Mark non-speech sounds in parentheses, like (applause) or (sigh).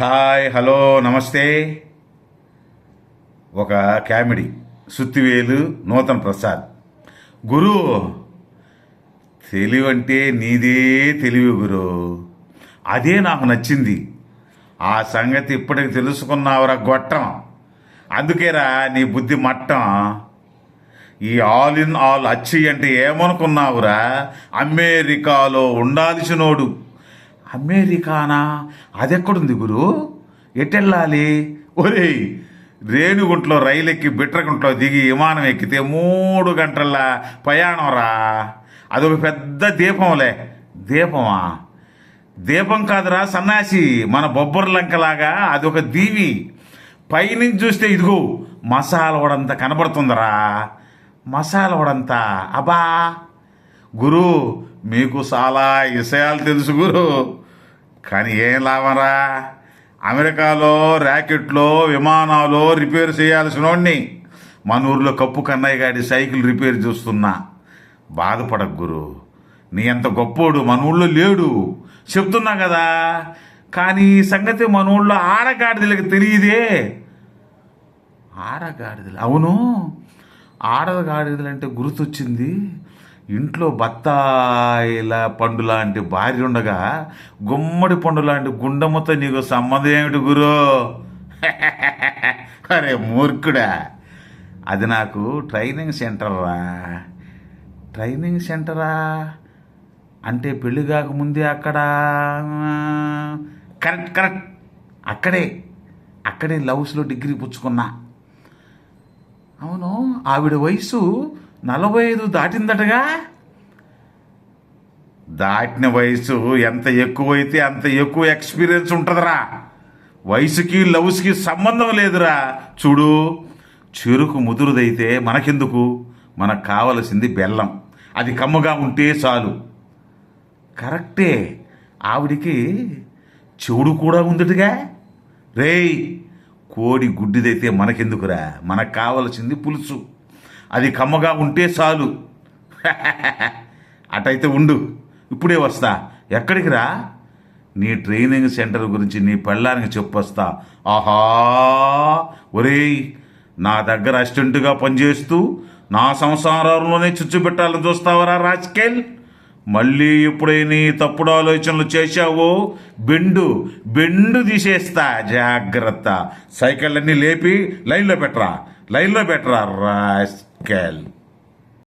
Hi hello నమస్తే. ఒక comedy. Suthivelu Nutan Prasad. గురు తెలివి అంటే నీదే తెలివి గురు. అదే నాకు నచ్చింది. ఆ సంగతి ఇప్పటికి తెలుసుకున్నావురా గొట్టం. అందుకేరా నీ బుద్ధి మట్టం. ఈ ఆల్ ఇన్ ఆల్ అచ్చి అంటే ఏమనుకున్నావురా? అమెరికాలో ఉండాల్సినోడు. అమెరికానా? అదెక్కడుంది గురు? ఎటెళ్ళాలి? ఒరేయ్ రేణుగుంట్లో రైలు ఎక్కి బిట్రగుంట్లో దిగి విమానం ఎక్కితే మూడు గంటల ప్రయాణం రా. అదొక పెద్ద దీపంలే. దీపమా? దీపం కాదురా సన్నాసి మన బొబ్బర్ లంకలాగా అదొక దీవి. పైనుంచి చూస్తే ఇదిగో మసాలా వడంత కనబడుతుందిరా. మసాలా వడంత. అబా గురు మీకు చాలా విషయాలు తెలుసు గురు. కానీ ఏం లాభంరా? అమెరికాలో ర్యాకెట్లో విమానాలు రిపేర్ చేయాల్సిన వాడిని మన ఊర్లో కప్పు కన్నయ్య గారి సైకిల్ రిపేర్ చూస్తున్నా. బాధపడకు గురు. నీ అంత గొప్పోడు మన ఊళ్ళో లేడు. చెప్తున్నా కదా. కానీ ఈ సంగతి మన ఊళ్ళో ఆడగాడిదలకు తెలియదే. ఆడగాడిదలు అవును. ఆడగాడిదలు అంటే గుర్తొచ్చింది. ఇంట్లో బత్తాయిల పండు లాంటి భార్య ఉండగా గుమ్మడి పండు లాంటి గుండమ్మతో నీకు సంబంధం ఏమిటి గురు? (laughs) అరే మూర్ఖుడా అది నాకు ట్రైనింగ్ సెంటర్రా ట్రైనింగ్ సెంటరా అంటే పెళ్ళి కాకముందే అక్కడ? కరెక్ట్ కరెక్ట్ అక్కడే అక్కడే లవ్స్లో డిగ్రీ పుచ్చుకున్నా. అవును ఆవిడ వయసు నలభై ఐదు దాటిందటగా? దాటిన వయసు ఎంత ఎక్కువైతే అంత ఎక్కువ ఎక్స్పీరియన్స్ ఉంటుందిరా. వయసుకి లవ్స్కి సంబంధం లేదురా. చూడు చెరుకు ముదురుదైతే మనకెందుకు? మనకు కావలసింది బెల్లం. అది కమ్మగా ఉంటే చాలు. కరెక్టే. ఆవిడికి చెవుడు కూడా ఉందటగా? రేయ్ కోడి గుడ్డిదైతే మనకెందుకురా? మనకు కావలసింది పులుసు. అది కమ్మగా ఉంటే చాలు. (laughs) అటైతే ఉండు. ఇప్పుడే వస్తా. ఎక్కడికి రా? నీ ట్రైనింగ్ సెంటర్ గురించి నీ పెళ్ళానికి చెప్పొస్తా. ఆహా! ఒరేయ్ నా దగ్గర అసిస్టెంట్గా పనిచేస్తూ నా సంసారంలోనే చుచ్చు పెట్టాలని చూస్తావరా రాజకేల్? మళ్ళీ ఎప్పుడైనా నీ తప్పుడు ఆలోచనలు చేశావో? బెండు బెండు తీసేస్తా. జాగ్రత్త. సైకిళ్ళన్నీ లేపి లైన్లో పెట్టరా. లైన్లో పెట్టరా Cal.